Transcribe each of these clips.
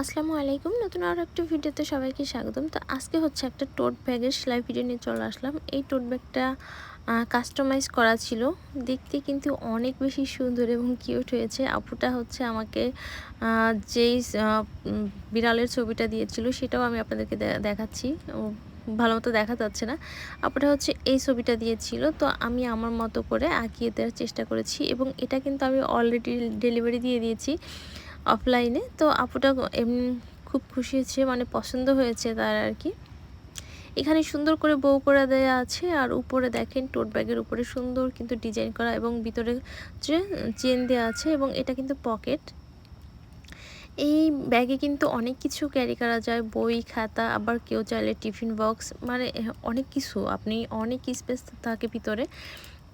আসসালামু আলাইকুম। নতুন আরও একটা ভিডিওতে সবাইকে স্বাগতম। তো আজকে হচ্ছে একটা টোট ব্যাগের সেলাই ভিডিও নিয়ে চলে আসলাম। এই টোট ব্যাগটা কাস্টমাইজ করা ছিল। দেখতে কিন্তু অনেক বেশি সুন্দর এবং কিউট হয়েছে। আপুটা হচ্ছে আমাকে যেই বিড়ালের ছবিটা দিয়েছিল সেটাও আমি আপনাদেরকে দেখাচ্ছি। ভালো মতো দেখা যাচ্ছে না। আপুটা হচ্ছে এই ছবিটা দিয়েছিল। তো আমি আমার মতো করে আঁকিয়ে দেওয়ার চেষ্টা করেছি এবং এটা কিন্তু আমি অলরেডি ডেলিভারি দিয়ে দিয়েছি। অফলাইনে তো আপুটা এমনি খুব খুশি হয়েছে মানে পছন্দ হয়েছে তার আর কি। এখানে সুন্দর করে বউ করে দেওয়া আছে, আর উপরে দেখেন টোট ব্যাগের উপরে সুন্দর কিন্তু ডিজাইন করা এবং ভিতরে যে চেন দেওয়া আছে এবং এটা কিন্তু পকেট এই ব্যাগে কিন্তু অনেক কিছু ক্যারি করা যায়, বই, খাতা, আবার কেউ চাইলে টিফিন বক্স মানে অনেক কিছু। আপনি অনেক স্পেস থাকে ভিতরে।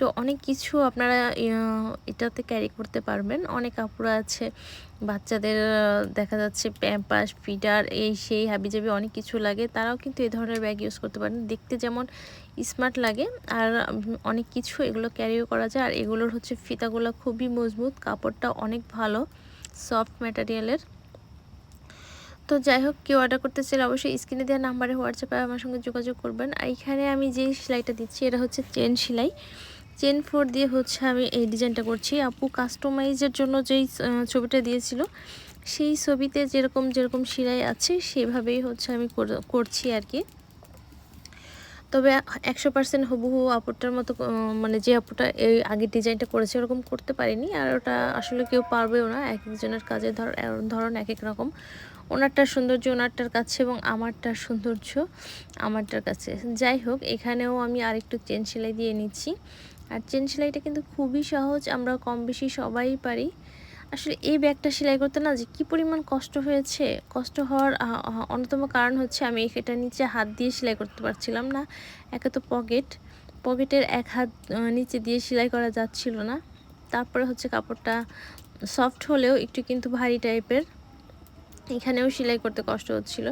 তো অনেক কিছু আপনারা এটাতে ক্যারি করতে পারবেন। অনেক কাপড় আছে, বাচ্চাদের দেখা যাচ্ছে প্যাম্পাস ফিডার এই সেই হাবিজাবি অনেক কিছু লাগে। তারাও কিন্তু এই ধরনের ব্যাগ ইউজ করতে পারেন। দেখতে যেমন স্মার্ট লাগে, আর অনেক কিছু এগুলো ক্যারিও করা যায়। আর এগুলোর হচ্ছে ফিতাগুলো খুবই মজবুত, কাপড়টা অনেক ভালো সফট ম্যাটেরিয়ালের তো যাই হোক, কেউ অর্ডার করতে চাইলে অবশ্যই স্ক্রিনে দেওয়া নাম্বারে হোয়াটসঅ্যাপে আমার সঙ্গে যোগাযোগ করবেন। আর এইখানে আমি যেই সেলাইটা দিচ্ছি, এটা হচ্ছে চেন সেলাই। চেন ফোর দিয়ে হচ্ছে আমি এই ডিজাইনটা করছি। আপু কাস্টমাইজের জন্য যেই ছবিটা দিয়েছিল, সেই ছবিতে যেরকম যেরকম সেলাই আছে, সেভাবেই হচ্ছে আমি করছি আর কি তবে একশো পার্সেন্ট হুবহু আপুটার মতো মানে যে আপুটা এই আগের ডিজাইনটা করেছে, ওরকম করতে পারিনি। আর ওটা আসলে কেউ পারবেও না, এক একজনের কাজে ধর, ধরন এক এক রকম। ওনারটার সৌন্দর্য, ওনারটার কাছে এবং আমারটার সৌন্দর্য, আমারটার কাছে। যাই হোক, এখানেও আমি আরেকটু চেন সেলাই দিয়ে নিচ্ছি। আর চেন সেলাইটা কিন্তু খুবই সহজ, আমরা কম বেশি সবাই পারি। আসলে এই ব্যাগটা সেলাই করতে না যে কী পরিমাণ কষ্ট হয়েছে, কষ্ট হওয়ার অন্যতম কারণ হচ্ছে আমি এটা নিচে হাত দিয়ে সেলাই করতে পারছিলাম না, একে তো পকেট, পকেটের এক হাত নিচে দিয়ে সেলাই করা যাচ্ছিল না। তারপরে হচ্ছে কাপড়টা সফট হলেও একটু কিন্তু ভারী টাইপের এখানেও সেলাই করতে কষ্ট হচ্ছিল।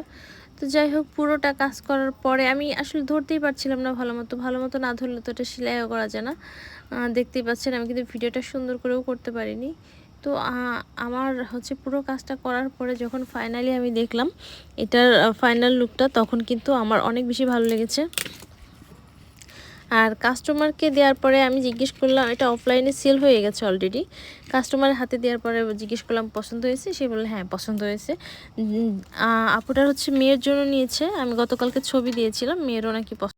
তো যাই হোক, পুরোটা কাজ করার পরে আমি আসলে ধরতেই পারছিলাম না ভালো মতো। ভালো মতো না ধরলে তো এটা সেলাইও করা যায় না। দেখতেই পাচ্ছেন, আমি কিন্তু ভিডিওটা সুন্দর করেও করতে পারিনি। তো আমার হচ্ছে পুরো কাজটা করার পরে যখন ফাইনালি আমি দেখলাম, এটার ফাইনাল লুকটা তখন কিন্তু আমার অনেক বেশি ভালো লেগেছে। আর কাস্টমারকে দেওয়ার পরে আমি জিজ্ঞেস করলাম, এটা অফলাইনে সেল হয়ে গেছে অলরেডি কাস্টমারের হাতে দেওয়ার পরে জিজ্ঞেস করলাম, পছন্দ হয়েছে? সে বললে হ্যাঁ পছন্দ হয়েছে। আপুটার হচ্ছে মেয়ের জন্য নিয়েছে। আমি গতকালকে ছবি দিয়েছিলাম, মেয়েরও নাকি পছন্দ